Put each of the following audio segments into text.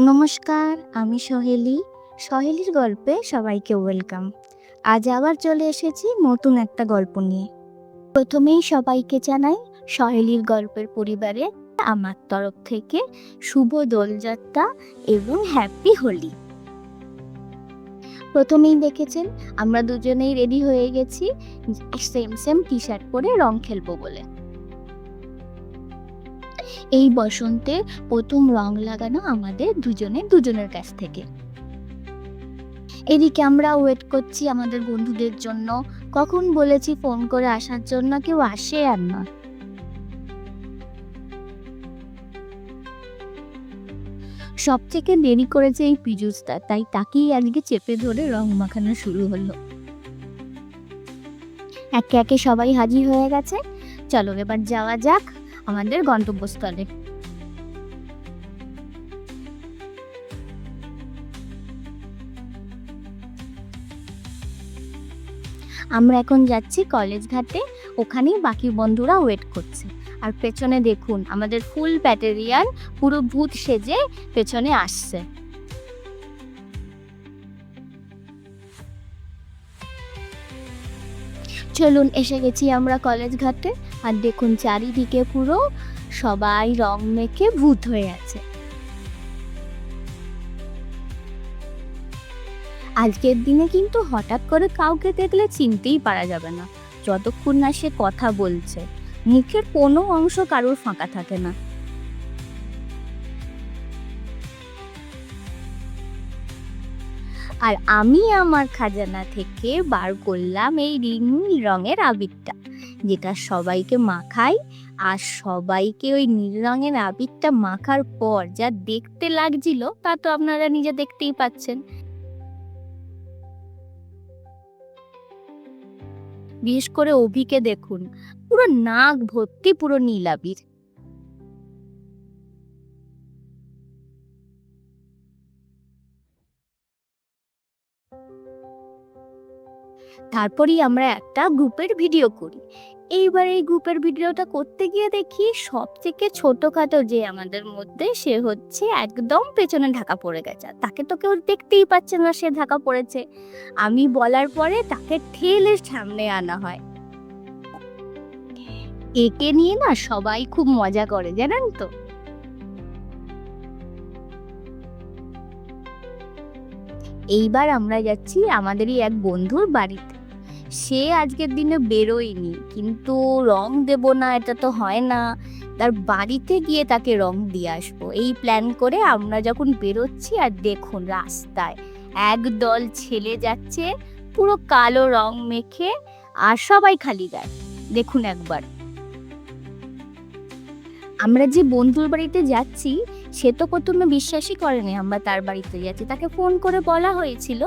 নমস্কার, আমি সহেলি। সহেলির গল্পে সবাইকে ওয়েলকাম। আজ আবার চলে এসেছি নতুন একটা গল্প নিয়ে। প্রথমেই সবাইকে জানাই সহেলির গল্পের পরিবারে আমার তরফ থেকে শুভ দোলযাত্রা এবং হ্যাপি হোলি। প্রথমেই দেখেছেন, আমরা দুজনেই রেডি হয়ে গেছি সেম সেম টি শার্ট পরে রং খেলব বলে। এই বসন্তে প্রথম রং লাগানো আমাদের দুজনে দুজনের কাছ থেকে। এদিকে আমরা ওয়েট করছি আমাদের বন্ধুদের জন্য। কখন বলেছি ফোন করে আসার জন্য কেউ আসে আর না। সব থেকে দেরি করেছে এই পিজুসটা তাই তাকেই আজকে চেপে ধরে রং মাখানো শুরু হলো। একে একে সবাই হাজির হয়ে গেছে। চলো এবার যাওয়া যাক। আমাদের গন্তব্যস্থলে। আমরা এখন যাচ্ছি কলেজ ঘাটে, ওখানেই বাকি বন্ধুরা ওয়েট করছে। আর পেছনে দেখুন, আমাদের ফুল ব্যাটারিয়ান পুরো ভূত সেজে পেছনে আসছে। চলুন, এসে গেছি আমরা কলেজ ঘাটে। আর দেখুন, চারিদিকে পুরো সবাই রং মেখে ভূত হয়ে আছে। আজকের দিনে কিন্তু হঠাৎ করে কাউকে দেখলে চিনতেই পারা যাবে না। যতক্ষণ না সে কথা বলছে, মুখের কোনো অংশ কারোর ফাঁকা থাকে না। আর আমি আমার খাজানা থেকে বার করলাম এই নীল রঙের আবিরটা, যেটা সবাইকে মাখাই আর সবাইকে ওই নীল রঙের আবিরটা মাখার পর যা দেখতে লাগছিল তা তো আপনারা নিজে দেখতেই পাচ্ছেন। বিশেষ করে অভিকে দেখুন, পুরো নাক ভর্তি পুরো নীল আবির। তারপরেই আমরা একটা গ্রুপের ভিডিও করি। এইবার এই গ্রুপের ভিডিওটা করতে গিয়ে দেখি সব থেকে ছোটখাটো যে আমাদের মধ্যে সে হচ্ছে একদম পেছনে ঢাকা পড়ে গেছে। তাকে তো কেউ দেখতেই পাচ্ছে না সে ঢাকা পড়েছে। আমি বলার পরে তাকে ঠেলে সামনে আনা হয়। একে নিয়ে না সবাই খুব মজা করে, জানেন তো? এইবার আমরা যাচ্ছি আমাদেরই এক বন্ধুর বাড়িতে। সে আজকের দিনে বেরোয়নি, কিন্তু রং দেব না, এটা তো হয় না। তার বাড়িতে গিয়ে তাকে রং দিয়ে আসব। এই প্ল্যান করে আমরা যখন বেরোচ্ছি আর দেখুন রাস্তায় একদল ছেলে যাচ্ছে, পুরো কালো রং মেখে আর সবাই খালি গায়ে। দেখুন একবার। আমরা যে বন্ধুর বাড়িতে যাচ্ছি, সে তো প্রথমে বিশ্বাসই করেনি আমরা তার বাড়িতে যাচ্ছি। তাকে ফোন করে বলা হয়েছিল,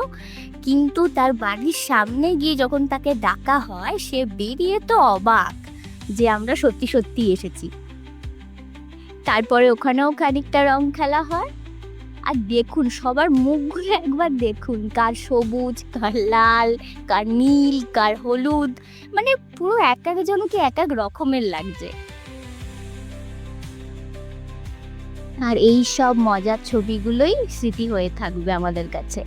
কিন্তু তার বাড়ির সামনে গিয়ে যখন তাকে ডাকা হয়, সে বেরিয়ে তো অবাক যে আমরা সত্যি সত্যি এসেছি। তারপরে ওখানেও খানিকটা রং খেলা হয়। আর দেখুন, সবার মুখগুলো একবার দেখুন, কার সবুজ, কার লাল, কার নীল, কার হলুদ মানে পুরো এক এক একজনকে এক এক রকমের লাগছে। আর এই সব মজার ছবিগুলোই স্মৃতি হয়ে থাকবে আমাদের কাছে।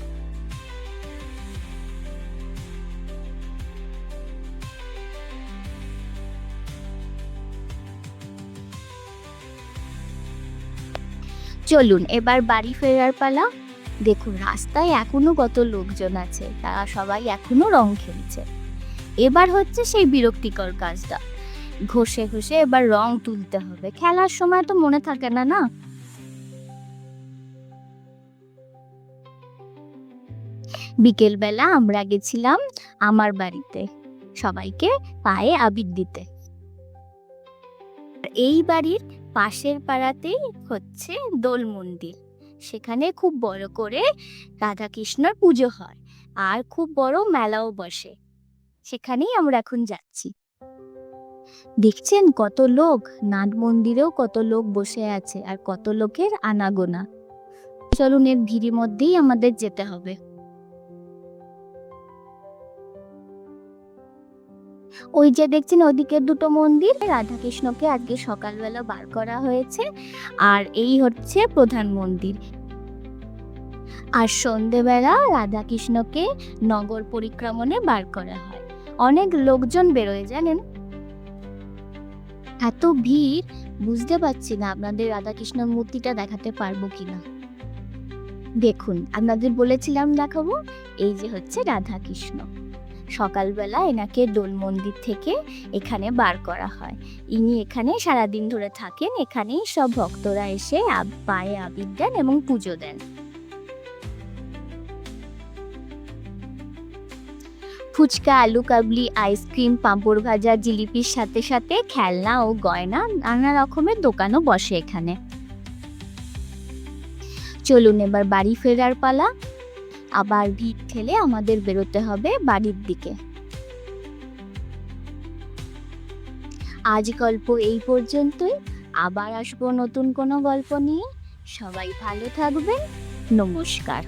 চলুন, এবার বাড়ি ফেরার পালা। দেখুন, রাস্তায় এখনও কত লোকজন আছে, তারা সবাই এখনও রং খেলছে। এবার হচ্ছে সেই বিরক্তিকর কাজটা। ঘষে ঘষে এবার রং তুলতে হবে। খেলার সময় তো মনে থাকে না না? বিকেলবেলা আমরা গেছিলাম আমার বাড়িতে। সবাইকে পায়ে আবির দিতে। এই বাড়ির পাশের পাড়াতেই হচ্ছে দোল মন্দির। সেখানে খুব বড় করে রাধাকৃষ্ণর পুজো হয় আর খুব বড় মেলাও বসে। সেখানেই আমরা এখন যাচ্ছি। দেখছেন কত লোক? নাট মন্দিরেও কত লোক বসে আছে আর কত লোকের আনাগোনা। চলুন এর ভিড়ির মধ্যেই আমাদের যেতে হবে। ওই যে দেখছেন, ওদিকে দুটো মন্দির। রাধাকৃষ্ণকে আজকে সকালবেলা বার করা হয়েছে, আর এই হচ্ছে প্রধান মন্দির। আর সন্ধেবেলা রাধাকৃষ্ণকে নগর পরিক্রমণে বার করা হয়। অনেক লোকজন বেরোয়, জানেন? এত ভিড়, বুঝতে পারছি না আপনাদের রাধাকৃষ্ণর মূর্তিটা দেখাতে পারব কিনা। দেখুন, আপনাদের বলেছিলাম দেখাবো, এই যে হচ্ছে রাধাকৃষ্ণ। সকালবেলা এনাকে দোল মন্দির থেকে এখানে বার করা হয়। ইনি এখানে সারাদিন ধরে থাকেন, এখানেই সব ভক্তরা এসে পায়ে আবির দেন এবং পুজো দেন। ফুচকা, আলু কাবলি, আইসক্রিম, পাঁপড় ভাজা, জিলিপির সাথে সাথে খেলনা ও গয়না নানা রকমের দোকানও বসে এখানে। চলুন এবার বাড়ি ফেরার পালা। আবার ভিড় ঠেলে আমাদের বেরোতে হবে বাড়ির দিকে। আজ গল্প এই পর্যন্তই। আবার আসব নতুন কোনো গল্প নিয়ে। সবাই ভালো থাকবেন। নমস্কার।